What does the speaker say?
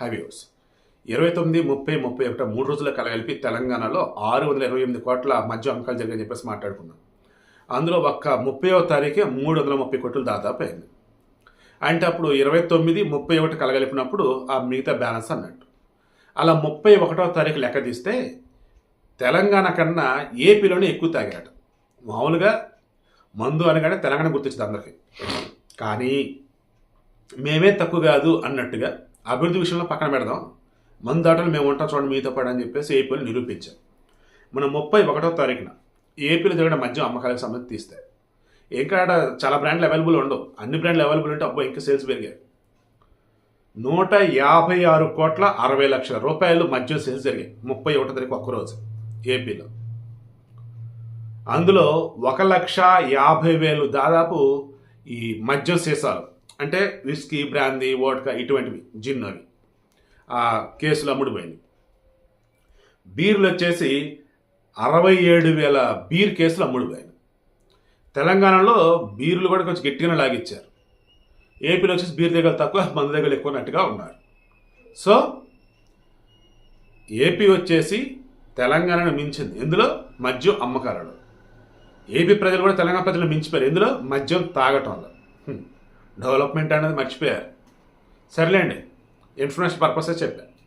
Highways. ఇరవై తొమ్మిది ముప్పై ముప్పై ఒకటి మూడు రోజుల కలగలిపి తెలంగాణలో ఆరు వందల ఇరవై ఎనిమిది కోట్ల మధ్య అమ్మకాలు జరిగాయని చెప్పేసి మాట్లాడుకున్నాం. అందులో ఒక్క ముప్పైవ తారీఖే మూడు వందల ముప్పై కోట్లు దాదాపు అయింది. అంటే అప్పుడు ఇరవై తొమ్మిది ముప్పై ఒకటి కలగలిపినప్పుడు ఆ మిగతా బ్యాలెన్స్ అన్నట్టు. అలా ముప్పై ఒకటో తారీఖు లెక్క తీస్తే తెలంగాణ కన్నా ఏపీలోనే ఎక్కువ తాగాడు మామూలుగా మందు అనగానే తెలంగాణ గుర్తొచ్చింది అందరికీ. కానీ మేమే తక్కువ కాదు అన్నట్టుగా అభివృద్ధి విషయంలో పక్కన పెడదాం. మందు దాటలు మేము ఉంటాం చూడండి మీతో పాటు అని చెప్పేసి ఏపీలో నిరూపించాం. మనం ముప్పై ఒకటో తారీఖున ఏపీలో జరిగిన మద్యం అమ్మకాలకు సంబంధించి తీస్తే ఇంకా ఆడ చాలా బ్రాండ్లు అవైలబుల్ ఉండవు. అన్ని బ్రాండ్లు అవైలబుల్ ఉంటే అబ్బో ఇంకా సేల్స్ పెరిగాయి. నూట యాభై ఆరు కోట్ల అరవై లక్షల రూపాయలు మద్యం సేల్స్ జరిగాయి ముప్పై ఒకటో తారీఖు ఒక్కరోజు ఏపీలో. అందులో ఒక లక్ష యాభై వేలు దాదాపు ఈ మద్యం సీసాలు అంటే విస్కీ బ్రాందీ వోట్కా ఇటువంటివి జిన్ అవి. ఆ కేసులు అమ్ముడుపోయింది. బీర్లు వచ్చేసి అరవై ఏడు వేల బీర్ కేసులు అమ్ముడుపోయినాయి తెలంగాణలో బీర్లు కూడా కొంచెం గట్టిగానే లాగిచ్చారు. ఏపీలో వచ్చేసి బీర్ దగ్గర తక్కువ మందు దగ్గర ఎక్కువ ఉన్నట్టుగా ఉన్నారు. సో ఏపీ వచ్చేసి తెలంగాణను మించింది. ఇందులో మద్యం అమ్మకాలలో. ఏపీ ప్రజలు కూడా తెలంగాణ ప్రజలు మించిపోయారు. ఇందులో మద్యం తాగటంలో. డెవలప్మెంట్ అనేది మర్చిపోయారు. సర్లేండి ఇన్ఫ్లుయెన్స్ పర్పసే చెప్పాను